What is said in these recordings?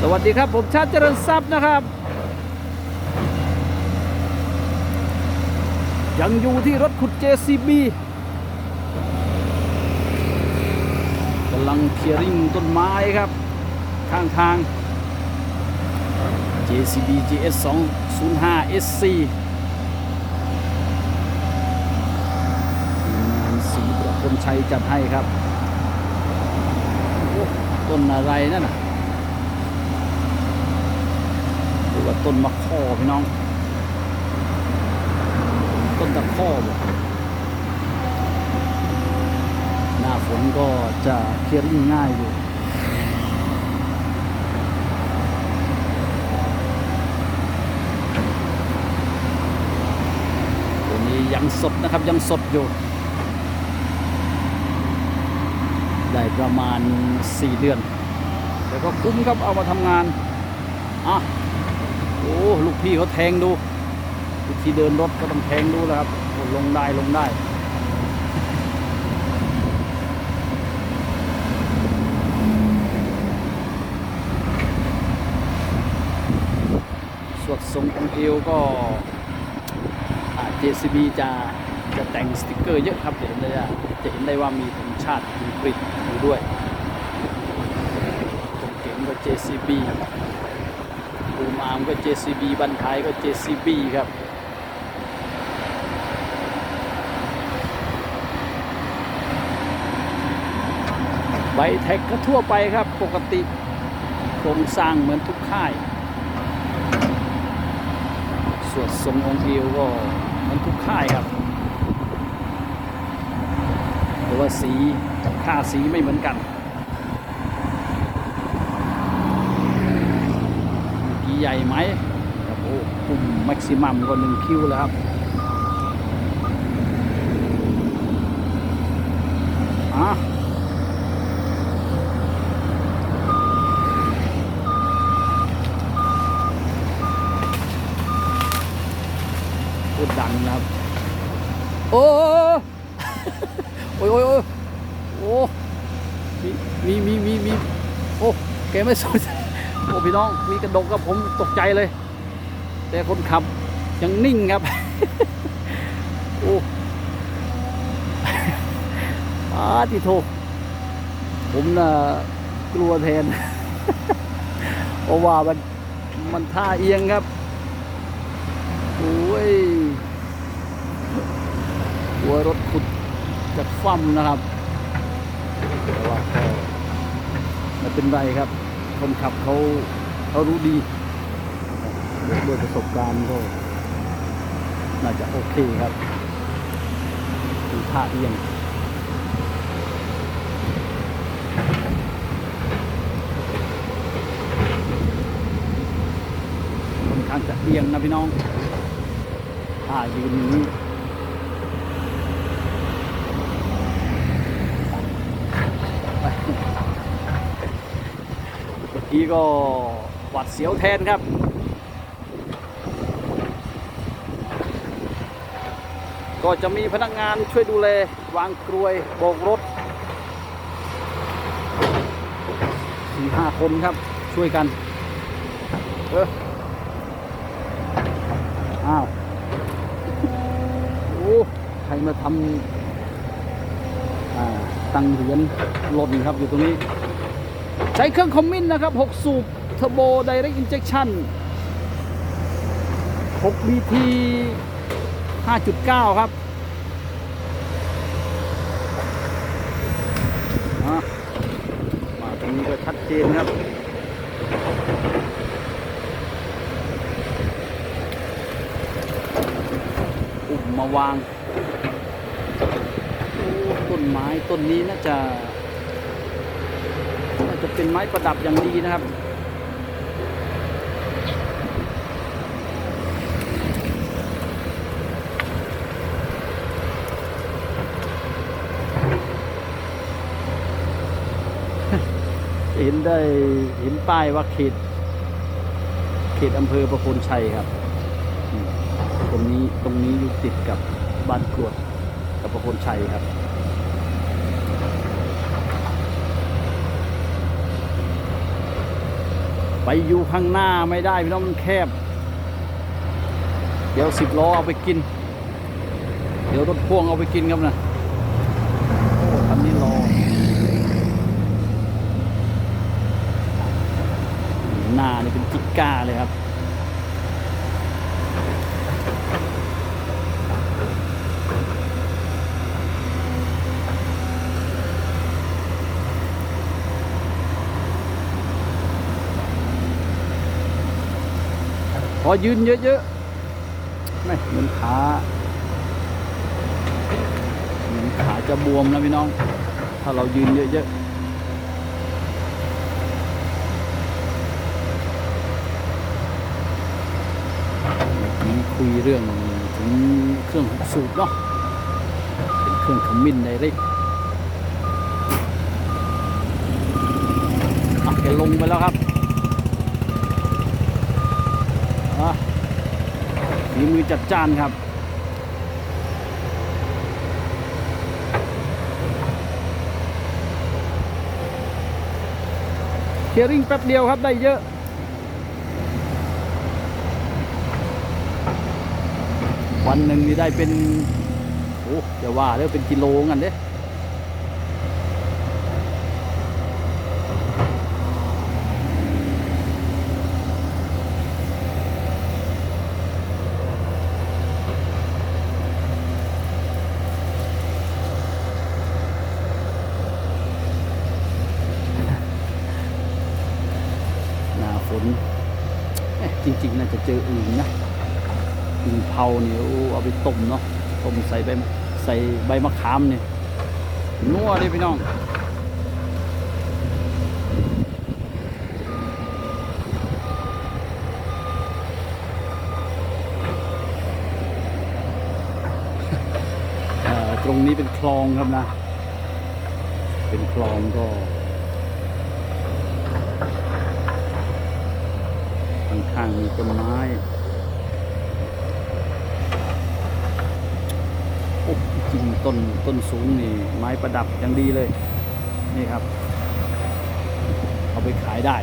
สวัสดีครับผมชาติเจริญทรัพย์นะครับ ยังอยู่ที่รถขุด JCB กำลังเคลียร์ริงต้นไม้ครับ ข้างทาง JCB GS 205 SC ทีงานสีประคนชัยจัดให้ครับ ต้นอะไรนั่นน่ะห รือว่าต้นมะข้อพี่น้อง ต้นตะข้อบ่หน้าฝนก็จะเคลียร์ริ่งง่ายอยู่ตัวนี้ยังสดนะครับยังสดอยู่ได้ประมาณ 4 เดือน แต่ก็คุ้มครับเอามาทำงาน อะ โอ้ลูกพี่เขาแทงดูวิธีเดินรถก็ต้องแทงดูแล้วครับลงได้ลงได้สวดทรงองเอวก็ JCB จะจะแต่งสติกเกอร์เยอะครับจะเห็นได้จะเห็นได้ว่ามีธงชาติอังกฤษอยู่ด้วยตรงเก๋งก็ JCB ปูมอาร์มก็ JCB บันท้ายก็ JCB ครับใบแท็กก็ทั่วไปครับปกติโครงสร้างเหมือนทุกค่าย ส่วดทรงองค์เอวก็เหมือนทุกค่ายครับแต่ว่าสีค่าสีไม่เหมือนกัน ใหญ่ไหมครับโอ้ปุ่มแม็กซิมัมก็หนึ่งคิวแล้วครับอะพูดดังนะครับ โอ้โอ้ยโอ้ยโอ้ยโอ้มีมีมีมีโอ้แกไม่สนโอ้ พี่น้อง มีกระดกกับผมตกใจเลย แต่คนขับยังนิ่งครับ โอ้อาติโทผมน่ะกลัวแทนเพราะว่ามันมันท่าเอียงครับโอ้ยตัวรถขุดจะคว่ำนะครับแต่ว่าก็ไม่เป็นไรครับ คนขับเขาเขารู้ดีด้วยประสบการณ์ก็ น่าจะโอเคครับดูท่าเอียงค่อนข้างจะเอียงนะพี่น้องท่ายืนอย่างนี้ เมื่ก็หวัดเสียวแทนครับ ก็จะมีพนักงานช่วยดูแล วางกรวยโบกรถสี่ห้าคนครับช่วยกันเอออ้าวโอ้ใครมาทำตังเหรียญหล่นครับอยู่ตรงนี้ ใช้เครื่องคอมมินนะครับ 6 สูบเทอร์โบ Direct Injection 6 BT 5.9 ครับอะมาตรงนี้ก็ชัดเจนครับอุ่มมาวาง ต้นไม้ต้นนี้น่าจะ จะเป็นไม้ประดับอย่างดีนะครับเห็นได้เห็นป้ายว่าเขต เขตอำเภอประโคนชัยครับ ตรงนี้ตรงนี้อยู่ติดกับบ้านกรวดกับประโคนชัยครับ ไปอยู่ข้างหน้าไม่ได้พี่น้องมันแคบ เดี๋ยวสิบล้อเอาไปกิน เดี๋ยวรถพ่วงเอาไปกินครับนะโอ้คันนี้รอหน้านี่เป็นจิก้าเลยครับ อยืนเยอะๆไม่เหมือนขาเหมือนขาจะบวมนะพี่น้อง ถ้าเรายืนเยอะๆนี้คุยเรื่องถึงเครื่องสูบเนาะเป็นเครื่องขมิ้นไดเรกอะแกลงไปแล้วครับ อะ ฝีมือจัดจ้านครับเคลียร์ริงแป๊บเดียวครับได้เยอะวันหนึ่งนี่ได้เป็น โอ้จะว่าแล้วเป็นกิโลกันเด้ หน้าฝนเอ๊ะจ ริงๆน่าจะเจออื่นนะอึ่งเผาเนี่ยเอาไปต้มเนาะต้มใส่ใบใส่ใบมะขามเนี่ยนัวเลยพี่น้องตรงนี้เป็นคลองครับนะ เป็นคลองก็ ข้างๆมีต้นไม้ โอ้จริงต้นต้นสูงนี่ ไม้ประดับอย่างดีเลย นี่ครับ เอาไปขายได้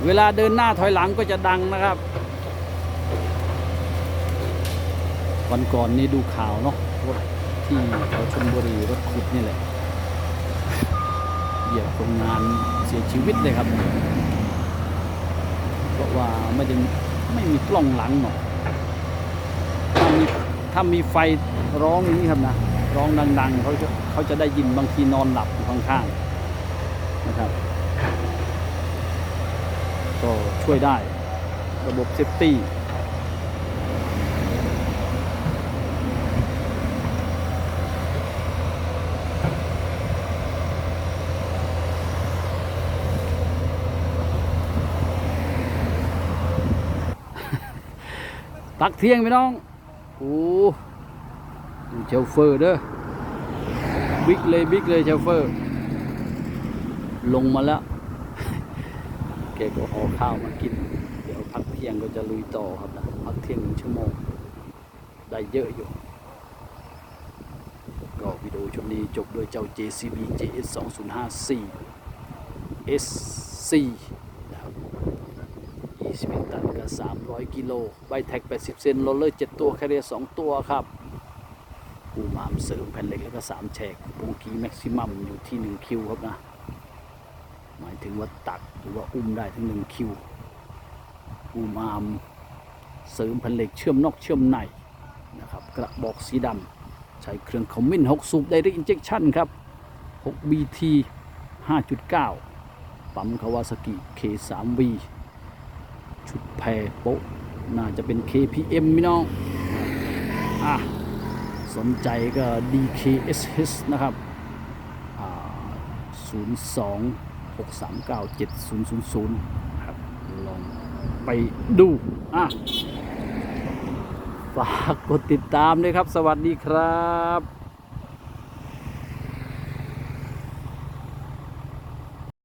เวลาเดินหน้าถอยหลังก็จะดังนะครับ วันก่อนนี่ดูข่าวเนาะรถที่แถวชลบุรีรถขุดนี่แหละเหยียบคนงานเสียชีวิตเลยครับ เพราะว่าไม่ได้ไม่มีกล้องหลังเนาะถ้ามีถ้ามีไฟร้องอย่างนี้ครับนะร้องดัง ๆเขาจะเขาจะได้ยินบางทีนอนหลับอยู่ข้างๆนะครับ ก็ช่วยได้ ระบบเซฟตี้ตักเที่ยงพี่น้อง โอ้เชลเฟอร์เด้อ บิ๊กเลยบิ๊กเลยเชลเฟอร์ ลงมาแล้ว กก็ห่อข้าวมากิน เดี๋ยวพักเที่ยงก็จะลุยต่อครับนะพักเที่ยงหนึ่งชั่วโมง ได้เยอะอยู่ ก็วิดีโอชุดนี้จบโดยเจ้า JCB JS 2054 SC นะครับ21ตันกับ300 กิโลใบแท็ก 80 เซนโรลเลอร์ 7 ตัวแคเรีย2ตัวครับปูหมามเสริมแผ่นเหล็กแล้วก็3แฉกปูกีแม็กซิมัมอยู่ที่ 1 คิวครับนะ ถึงว่าตักหรือว่าอุ้มได้ถึงหนึ่งคิวอุ้มอามเสริมแผ่นเหล็กเชื่อมนอกเชื่อมในนะครับกระบอกสีดำใช้เครื่องคอมมิน6สูบไดรกอินเจคชั่นครับ 6 BT 5.9 ปั๊มคาวาซากิ K3V ชุดแพรโปะน่าจะเป็น KPM พี่น้องอะสนใจก็ DKSH นะครับ 02 639 7000ครับลองไปดูอะฝากกดติดตามด้วยครับ สวัสดีครับ